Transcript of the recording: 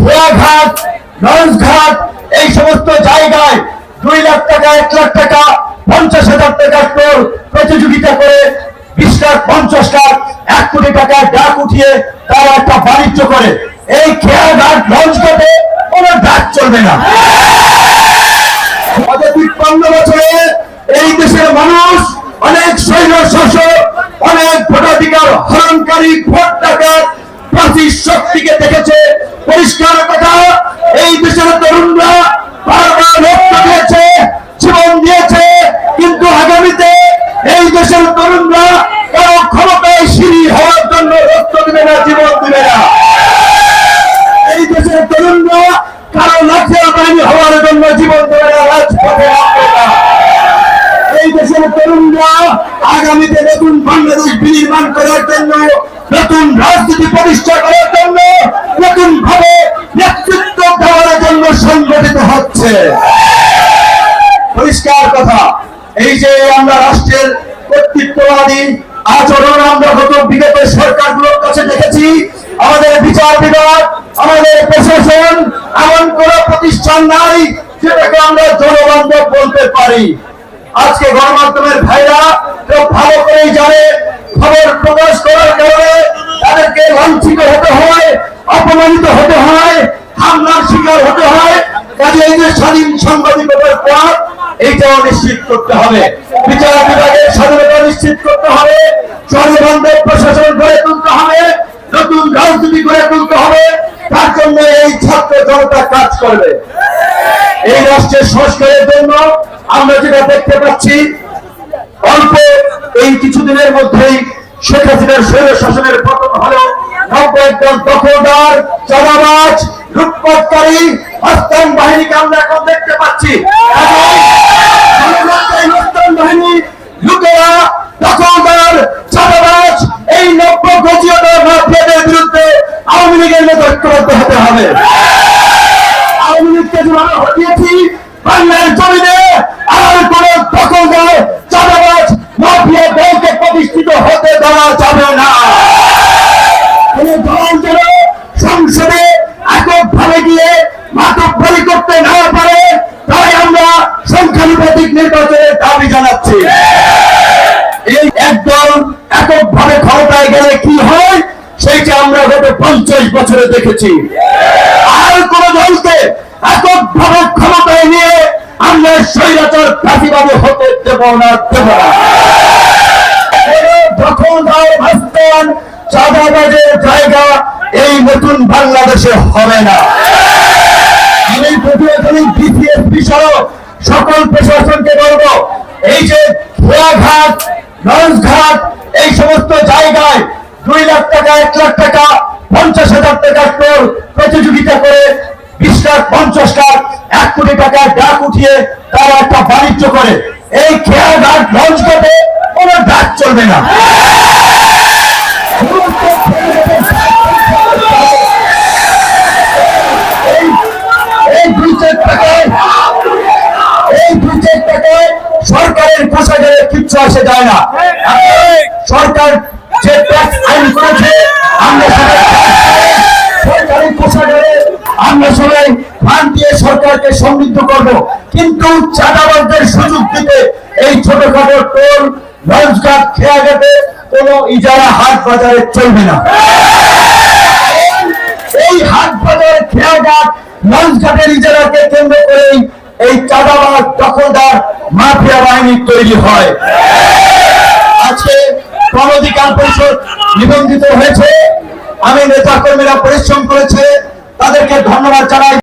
ঘোড়াঘাট লঞ্চঘাট এই সমস্ত জায়গায় দুই লাখ টাকা, এক লাখ টাকা, পঞ্চাশ হাজার টাকা টোল প্রতিযোগিতা করে বিশ লাখ, পঞ্চাশ লাখ, এক কোটি টাকা ডাক উঠিয়ে তারা একটা বাণিজ্য করে। এই খেয়াঘাট লঞ্চঘাটে কোনো ডাক চলবে না। গত বছরে এই দেশের মানুষ অনেক সৈন্য শাসক অনেক ভোটাধিকার হরণকারী ভোট ডাকাত প্রাচীর শক্তিকে দেখেছে পরিষ্কার কথা এই দেশের তরুণরা বারবার রক্ত দিয়েছে জীবন দিয়েছে কিন্তু আগামীতে এই দেশের তরুণরা কারও ক্ষমতায় সিঁড়ি হওয়ার জন্য রক্ত দিবে না, জীবন দিবে না। এই দেশের তরুণরা কারও লাঠিয়া হওয়ার জন্য জীবন দেবে না, রাজপথে এই দেশের তরুণরা আগামীতে নতুন বাংলাদেশ বিনির্মাণ করার জন্য, নতুন রাজনীতি প্রতিষ্ঠা করার জন্য নতুন ভাবে নেতৃত্ব দেওয়ার জন্য সংগঠিত হচ্ছে। পরিষ্কার কথা, এই যে আমরা রাষ্ট্রের কর্তৃত্ববাদী আচরণ আমরা গত বিগত সরকারগুলোর কাছে দেখেছি। আমাদের বিচার বিভাগ, আমাদের প্রশাসন, এমন কোন প্রতিষ্ঠান নাই যেটাকে আমরা জনবান্ধব বলতে পারি। আজকে গণমাধ্যমের ভাইরা কেউ ভালো করেই জানে, খবর প্রকাশ করার কারণে তাদেরকে লাঞ্ছিত হতে হয়, অপমানিত হতে হয়, হামলার শিকার হতে হয়। কাজে এই যে স্বাধীন সাংবাদিকতার পথ, এইটাও নিশ্চিত করতে হবে। বিচার স্বাধীনতা নিশ্চিত করতে হবে। জনবান্ধব প্রশাসন গড়ে তুলতে হবে। নতুন রাজনীতি গড়ে তুলতে হবে। তার জন্য এই ছাত্র জনতা কাজ করবে। এই রাষ্ট্রের সংস্কারের জন্য আমরা যেটা দেখতে পাচ্ছি, অল্প এই কিছুদিনের মধ্যেই শেখ হাসিনার স্বৈর শাসনের পতন হলো। নব্য একদল দখলদার চালাবাজ লুটপাটকারী হস্তান বাহিনীকে আমরা এখন দেখতে পাচ্ছি এই হস্তান বাহিনী লুটেরা দখলদার চালাবাজ এই নব্য গজিয়তা মাফিয়াদের বিরুদ্ধে আওয়ামী লীগের মতো ঐক্যবদ্ধ হতে হবে। আওয়ামী লীগকে যেভাবে হটিয়েছি, বাংলার জমিনে আর কোন দখলদার চাঁদাবাজ, মাফিয়া দলকে প্রতিষ্ঠিত হতে দেওয়া যাবে না। দল যেন সংসদে এককভাবে গিয়ে মাতব্বরি করতে না পারে, তাই আমরা সংখ্যানুপাতিক নির্বাচনের দাবি জানাচ্ছি। এই একদল এককভাবে ক্ষমতায় গেলে কি হয়? সেইটা আমরা গত পঞ্চাশ বছরে দেখেছি। আর কোন দলকে এককভাবে ক্ষমতায় নিয়ে আমরা স্বৈরাচার ফাঁসিবাদী হতে দেব না দেব না। জায়গা এই নতুন বাংলাদেশে হবে না। আমি প্রতিবেদনী বিসিএস বিষয় সকল প্রশাসনকে বলব, এই যে ঘোড়াঘাট লঞ্চঘাট এই সমস্ত জায়গায় দুই লাখ টাকা, এক লাখ টাকা, পঞ্চাশ হাজার টাকা টোল প্রতিযোগিতা করে বিশ লাখ পঞ্চাশ লাখ, এক কোটি টাকা ডাক উঠিয়ে তারা একটা বাণিজ্য করে। এই খেয়াঘাট লঞ্চঘাটে কোনো ডাক চলবে না। সরকারের কোষাগারে কিচ্ছু আসে যায় না। সরকার যে ট্যাক্স আইন করেছে, আমরা সরকারি কোষাগারে, আমরা সবাই ফান্ড দিয়ে সরকারকে সমৃদ্ধ করব। কিন্তু চাঁদাবাজদের সুযোগ দিতে এই ছোটখাটো টোল লঞ্চঘাট খেয়াঘাটে কোনো ইজারা হাট বাজারে চলবে না। এই হাট বাজার খেয়াঘাট লঞ্চঘাটের ইজারাকে কেন্দ্র করেই এই চাঁদাবাজ দখলদার মাফিয়া বাহিনী তৈরি হয়। নিবন্ধিত হয়েছে। আমি নেতা কর্মীরা পরিশ্রম করেছে। তাদেরকে ধন্যবাদ জানাই।